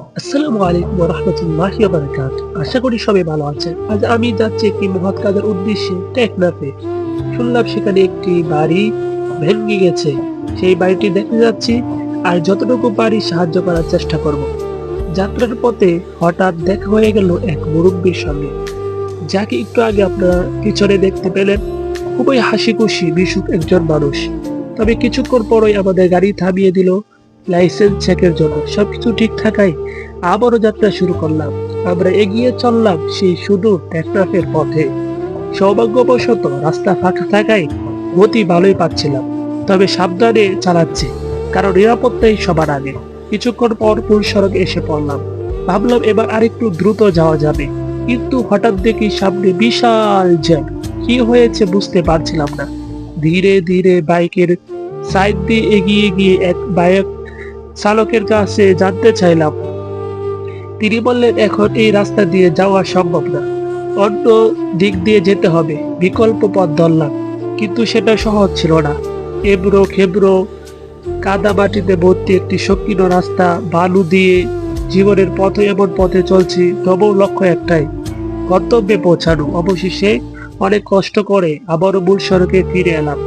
আসসালামু আলাইকুম রহমতুল্লাহ বারাকাত আশা করি সবাই ভালো আছেন। আজ আমি যাচ্ছি একটি মহৎ কাজের উদ্দেশ্যে টেকনাফে। শুনলাম সেখানে একটি বাড়ি ভেঙে গেছে। সেই বাড়িটি দেখতে যাচ্ছি আর যতটুকু পারি সাহায্য করার চেষ্টা করব। যাত্রার পথে হঠাৎ দেখা হয়ে গেল এক মুরব্বীর সঙ্গে। যাকে একটু আগে আপনারা পিছনে দেখতে পেলেন, খুবই হাসি খুশি মিশুক একজন মানুষ। তবে কিছুক্ষণ পরই আমাদের গাড়ি থামিয়ে দিল লাইসেন্স চেকের জন্য সবকিছু ঠিক থাকায় আবারও যাত্রা শুরু করলাম। আমরা এগিয়ে চললাম সেই সুদূর টেকনাফের পথে। সৌভাগ্যবশত রাস্তা ফাঁকা থাকায় গতি ভালোই পাচ্ছিলাম, তবে সাবধানে চালাচ্ছি, কারণ নিরাপত্তাই সবার আগে। কিছুক্ষণ পর পুল সড়ক এসে পড়লাম। ভাবলাম এবার আরেকটু দ্রুত যাওয়া যাবে, কিন্তু হঠাৎ দেখি সামনে বিশাল জ্যাম। কি হয়েছে বুঝতে পারছিলাম না। ধীরে ধীরে বাইকের সাইড দিয়ে এগিয়ে গিয়ে এক বাইক চালকের কাছে জানতে চাইলাম। তিনি বললেন, এখন এই রাস্তা দিয়ে যাওয়া সম্ভব না। অন্য দিক দিয়ে যেতে হবে। বিকল্প পথ ধরলাম। কিন্তু সেটা সহজ ছিল না। এবড়ো খেবড়ো কাদা মাটিতে ভর্তি একটি সংকীর্ণ রাস্তা, বালু দিয়ে জীবনের পথে এমন পথে চলছি তবুও লক্ষ্য একটাই, গন্তব্যে পৌঁছানো। অবশেষে অনেক কষ্ট করে আবারও মূল সড়কে ফিরে এলাম।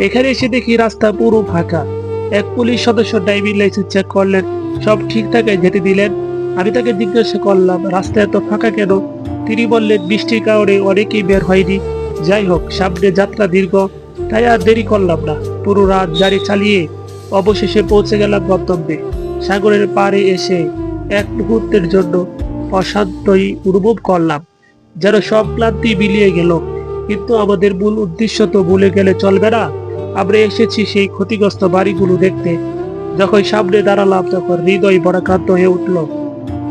এখানে এসে দেখি রাস্তা পুরো ফাঁকা। এক পুলিশ সদস্য ড্রাইভিং লাইসেন্স চেক করলেন। সব ঠিকঠাক যেতে দিলেন। আমি তাকে জিজ্ঞাসা করলাম, রাস্তা এত ফাঁকা কেন? তিনি বললেন, বৃষ্টির কারণে অনেকেই বের হয়নি। যাই হোক, সামনে যাত্রা দীর্ঘ। তাই আর দেরি করলাম না। পুরো রাত গাড়ি চালিয়ে অবশেষে পৌঁছে গেলাম গন্তব্যে। সাগরের পাড়ে এসে এক মুহূর্তের জন্য অশান্তই অনুভব করলাম, যেন সব ক্লান্তি মিলিয়ে গেল। কিন্তু আমাদের মূল উদ্দেশ্য তো ভুলে গেলে চলবে না। আমরা এসেছি সেই ক্ষতিগ্রস্ত বাড়িগুলো দেখতে। যখন সামনে দাঁড়ালাম, তখন হৃদয় বরাক্রান্ত হয়ে উঠল।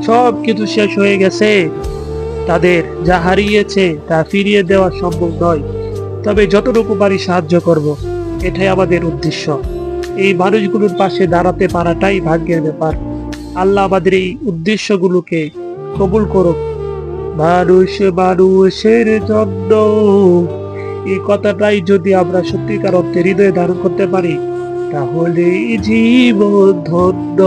সব কিছু শেষ হয়ে গেছে। তাদের যা হারিয়েছে, তা ফিরিয়ে দেওয়া সম্ভব নয়। তবে যতটুকু পারি সাহায্য করব, এটাই আমাদের উদ্দেশ্য। এই মানুষগুলোর পাশে দাঁড়াতে পারাটাই ভাগ্যের ব্যাপার। আল্লাহ আমাদের এই উদ্দেশ্যগুলোকে কবুল করুক। মানুষ মানুষের জন্য এই কথাটাই যদি আমরা সত্যিকার অর্থে হৃদয়ে ধারণ করতে পারি তাহলে জীবন ধন্য।